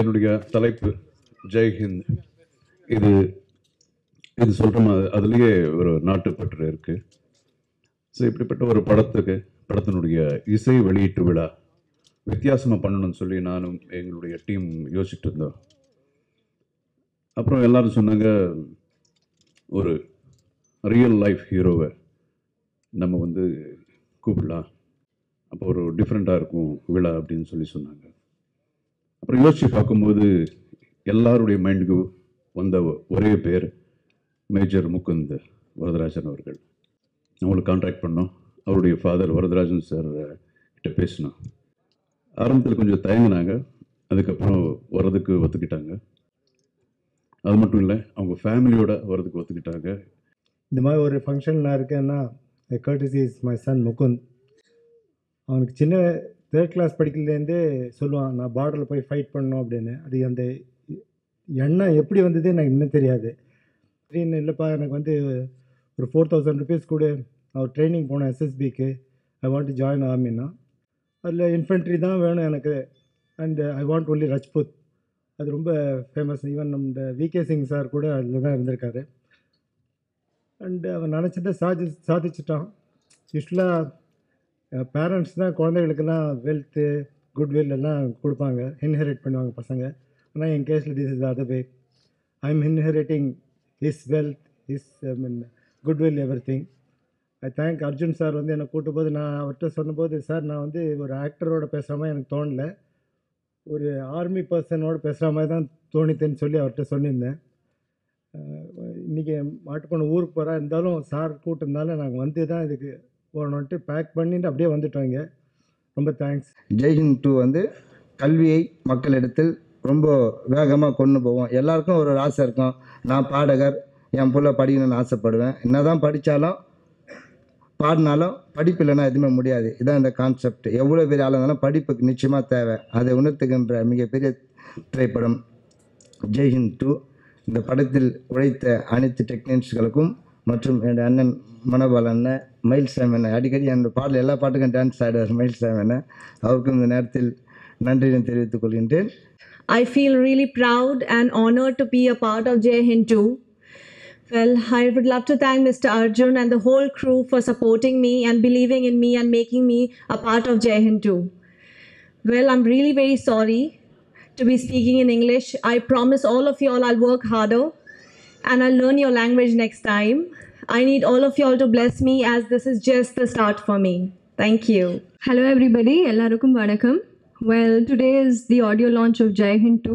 என்னுடைய தலைப்பு ஜெய்ஹிந்த் இது இது சொல்கிற மாதிரி அதுலேயே ஒரு நாட்டுப்பற்று இருக்குது ஸோ இப்படிப்பட்ட ஒரு படத்துக்கு படத்தினுடைய இசை வெளியீட்டு விழா வித்தியாசமாக பண்ணணும்னு சொல்லி நானும் எங்களுடைய டீம் யோசிச்சுட்டு இருந்தோம். அப்புறம் எல்லாரும் சொன்னாங்க ஒரு ரியல் லைஃப் ஹீரோவை நம்ம வந்து கூப்பிடலாம். அப்போ ஒரு டிஃப்ரெண்ட்டாக இருக்கும் விழா அப்படின்னு சொல்லி சொன்னாங்க. அப்புறம் யோசித்து பார்க்கும்போது எல்லாருடைய மைண்டுக்கு வந்த ஒரே பேர் மேஜர் முகுந்த் வரதராஜன் அவர்கள். அவங்களுக்கு கான்டாக்ட் பண்ணோம். அவருடைய ஃபாதர் வரதராஜன் சார் கிட்ட பேசினோம். ஆரம்பத்தில் கொஞ்சம் தயங்கினாங்க. அதுக்கப்புறம் வர்றதுக்கு ஒத்துக்கிட்டாங்க. அது மட்டும் இல்லை அவங்க ஃபேமிலியோட வர்றதுக்கு ஒத்துக்கிட்டாங்க. இந்த மாதிரி ஒரு ஃபங்க்ஷன் நான் இருக்கேன்னா courtesy is my son Mukund. அவனுக்கு சின்ன தேர்ட் கிளாஸ் படிக்கலேருந்தே சொல்லுவான் நான் பார்டரில் போய் ஃபைட் பண்ணணும் அப்படின்னு. அது அந்த எண்ணம் எப்படி வந்ததே எனக்கு இன்னும் தெரியாது. திடீர்னு இல்லைப்பா எனக்கு வந்து ஒரு ஃபோர் தௌசண்ட் ருபீஸ் கூட. அவர் ட்ரைனிங் போனேன் எஸ்எஸ்பிக்கு ஐ வாண்ட் டு ஜாயின் ஆர்மின்னா அதில் இன்ஃபென்ட்ரி தான் வேணும் எனக்கு. And I want only Rajput அது ரொம்ப ஃபேமஸ் ஈவன் நம்ம விகே சிங் சார் கூட அதில் தான் இருந்திருக்காரு. அண்டு அவன் நினச்சதை சாதி சாதிச்சிட்டான். யூஸ்வலாக பேரண்ட்ஸ் தான் குழந்தைகளுக்கெல்லாம் வெல்த்து குட்வில் எல்லாம் கொடுப்பாங்க. இன்ஹெரிட் பண்ணுவாங்க பசங்க. ஆனால் என் கேஸில் this is other way I am inheriting his wealth his I mean goodwill everything I thank Arjun sir வந்து என்னை கூட்டு போது நான் அவர்கிட்ட சொன்னபோது சார் நான் வந்து ஒரு ஆக்டரோட பேசுகிற மாதிரி எனக்கு தோணலை. ஒரு ஆர்மி பர்சனோட பேசுகிற மாதிரி தான் தோணித்தேன்னு சொல்லி அவர்கிட்ட சொல்லியிருந்தேன் இன்றைக்கி மாட்டுப்பொண்ணு ஊருக்கு போகிறா இருந்தாலும் சார் கூட்டிருந்தாலும் நாங்கள் வந்து தான் இதுக்கு போகணுன்ட்டு பேக் பண்ணிட்டு அப்படியே வந்துட்டோம் இங்கே. ரொம்ப தேங்க்ஸ் ஜெய்ஹிந்த் டூ வந்து கல்வியை மக்களிடத்தில் ரொம்ப வேகமாக கொண்டு போவோம். எல்லாருக்கும் ஒரு ஆசை இருக்கும். நான் பாடகர் என் புள்ள படிக்கணும்னு ஆசைப்படுவேன். என்னதான் படித்தாலும் பாடினாலும் படிப்பு இல்லைன்னா எதுவுமே முடியாது. இதான் இந்த கான்செப்ட் எவ்வளோ பெரிய ஆளாக இருந்தாலும் படிப்புக்கு நிச்சயமாக தேவை. அதை உணர்த்துகின்ற மிகப்பெரிய திரைப்படம் ஜெய்ஹிந்த் டூ. இந்த படத்தில் உழைத்த அனைத்து டெக்னீஷியன்ஸ்களுக்கும் மற்றும் என்னுடைய அண்ணன் மனோபால் அண்ணன் மயில் சாம் அண்ணன் அடிக்கடி அந்த பாடல் எல்லா பாட்டுக்கும் டான்ஸ் ஆடுவார் மயில் சாம் அண்ணன் அவருக்கும் இந்த நேரத்தில் நன்றியை தெரிவித்துக் கொள்கின்றேன் I feel really proud and honored to be a part of Jai Hind 2. Well, I would love to thank Mr. Arjun and the whole crew for supporting me and believing in me and making me a part of Jai Hind 2. Well, I'm really very sorry to be speaking in English. I promise all of you all I'll work harder and I'll learn your language next time. I need all of y'all to bless me as this is just the start for me. Thank you. Hello everybody எல்லாருக்கும் வணக்கம் well today is the audio launch of Jai Hind two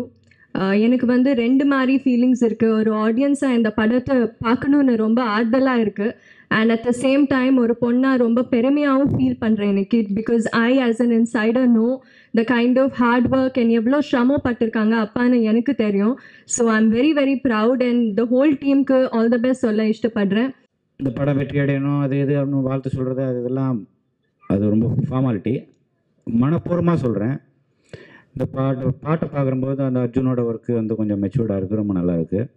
எனக்கு வந்து ரெண்டு மாதிரி feelings இருக்குது ஒரு ஆடியன்ஸாக இந்த படத்தை பார்க்கணுன்னு ரொம்ப ஆறுதலாக இருக்குது and at the same time ஒரு பொண்ணாக ரொம்ப பெருமையாகவும் ஃபீல் பண்ணுறேன் எனக்கு because I as an insider know the kind of hard work and எவ்வளோ சிரமப்பட்டிருக்காங்க அப்பான்னு எனக்கு தெரியும். So I am very very proud and the whole டீமுக்கு ஆல் த பெஸ்ட் சொல்ல இஷ்டப்படுறேன். இந்த படம் வெற்றி அடையணும் அது இது அப்படின்னு வாழ்த்து சொல்கிறது அது இதெல்லாம் அது ரொம்ப ஃபார்மாலிட்டி மனப்பூர்வமாக சொல்கிறேன் இந்த பாட்டு பாட்டை பார்க்கும்போது அந்த அர்ஜுனோட ஒர்க்கு வந்து கொஞ்சம் மெச்சூர்டாக இருக்குது ரொம்ப நல்லா இருக்குது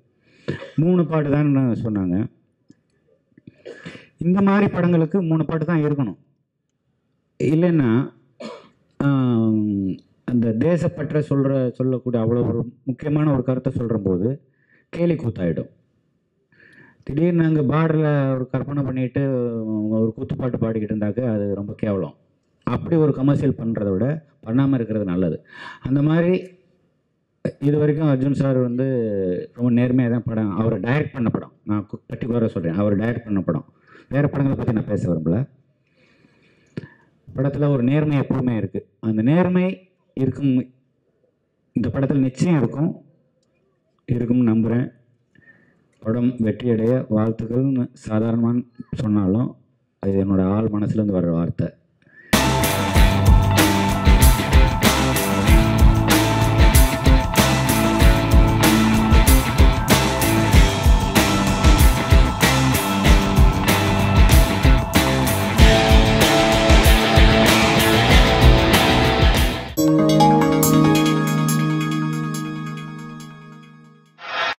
மூணு பாட்டு தான் சொன்னாங்க. இந்த மாதிரி படங்களுக்கு மூணு பாட்டு தான் இருக்கணும். இல்லைன்னா இந்த தேசப்பற்ற சொல்கிற சொல்லக்கூடிய அவ்வளோ ஒரு முக்கியமான ஒரு கருத்தை சொல்கிற போது கேலி கூத்தாயிடும். திடீர்னு அங்கே பார்டரில் ஒரு கற்பனை பண்ணிட்டு ஒரு கூத்துப்பாட்டு பாடிக்கிட்டு இருந்தாக்க அது ரொம்ப கேவலம். அப்படி ஒரு கமர்ஷியல் பண்ணுறத விட பண்ணாமல் இருக்கிறது நல்லது. அந்த மாதிரி இது வரைக்கும் அர்ஜுன் சார் வந்து ரொம்ப நேர்மையாக தான் படம் அவரை டைரக்ட் பண்ண படம். நான் பர்டிகுலராக சொல்கிறேன் அவர் டைரக்ட் பண்ண படம். வேறு படங்களை பற்றி நான் பேச விரும்பல. படத்தில் ஒரு நேர்மை எப்பவுமே இருக்குது அந்த நேர்மை இருக்கும். இந்த படத்தில் நிச்சயம் இருக்கும். இருக்கும்னு நம்புகிறேன் படம் வெற்றியடைய வாழ்த்துக்கள்னு சாதாரணமாக சொன்னாலும் அது என்னோட ஆள் மனசுலேருந்து வர்ற வார்த்தை.